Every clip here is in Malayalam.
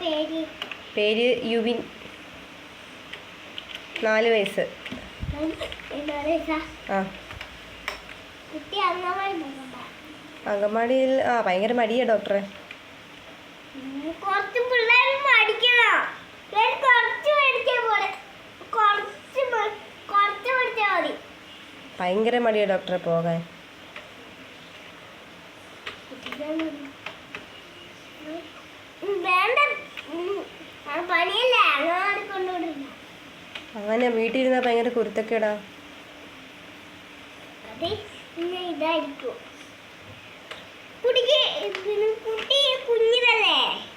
പേര്? പേര് യുവിൻ. നാല് വയസ്സ്. ആ. അങ്കമാടിയിൽ ആ ഭയങ്കര മടിയാ ഡോക്ടറെ. കുറച്ച് പിള്ളേർ മടിക്കണം. കുറച്ച് പോലെ കുറച്ച് മതി. ഭയങ്കര മടിയാ ഡോക്ടറെ പോകാൻ. അങ്ങനെ വീട്ടിലിരുന്നാൽ ഭയങ്കര കുരുത്തക്കേടാ.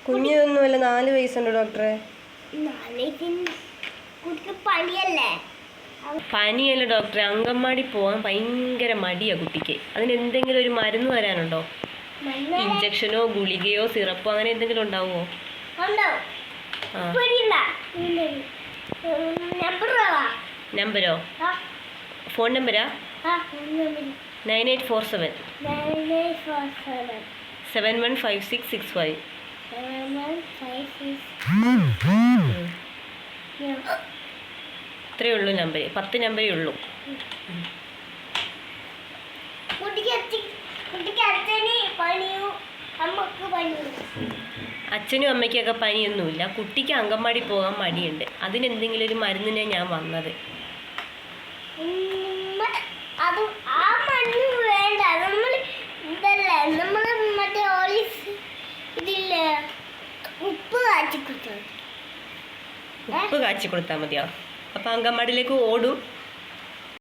കുഞ്ഞിതൊന്നുമല്ല നാല് വയസ്സുണ്ട് ഡോക്ടറെ. പനിയല്ല? ഡോക്ടറെ അങ്കമാടി പോകാൻ ഭയങ്കര മടിയാ കുട്ടിക്ക്. അതിന് എന്തെങ്കിലും ഒരു മരുന്ന് വരാനുണ്ടോ ഇഞ്ചക്ഷനോ ഗുളികയോ സിറപ്പോ അങ്ങനെ എന്തെങ്കിലും ഉണ്ടാവുമോ? ഉണ്ടോ ആ നമ്പരോ? Phone നമ്പരാ? Nine eight four seven. Seven. One five six six five. ഇത്രയേ ഉള്ളൂ നമ്പർ പത്ത് നമ്പറേ ഉള്ളൂ. അച്ഛന് അമ്മയ്ക്കൊക്കെ പനിയൊന്നുമില്ല. കുട്ടിക്ക് അങ്കമാടി പോകാൻ മടിയുണ്ട്. അതിനെന്തെങ്കിലും ഒരു മരുന്നിനാണ് ഞാൻ വന്നത്. അത് വേണ്ട. നമ്മൾ നമ്മൾ ഉപ്പ് കാച്ചി കുടിച്ചോ ഉപ്പ് കാച്ചി കൊടുത്താൽ മതിയോ? അപ്പം അങ്കമാടിലേക്ക് ഓടും.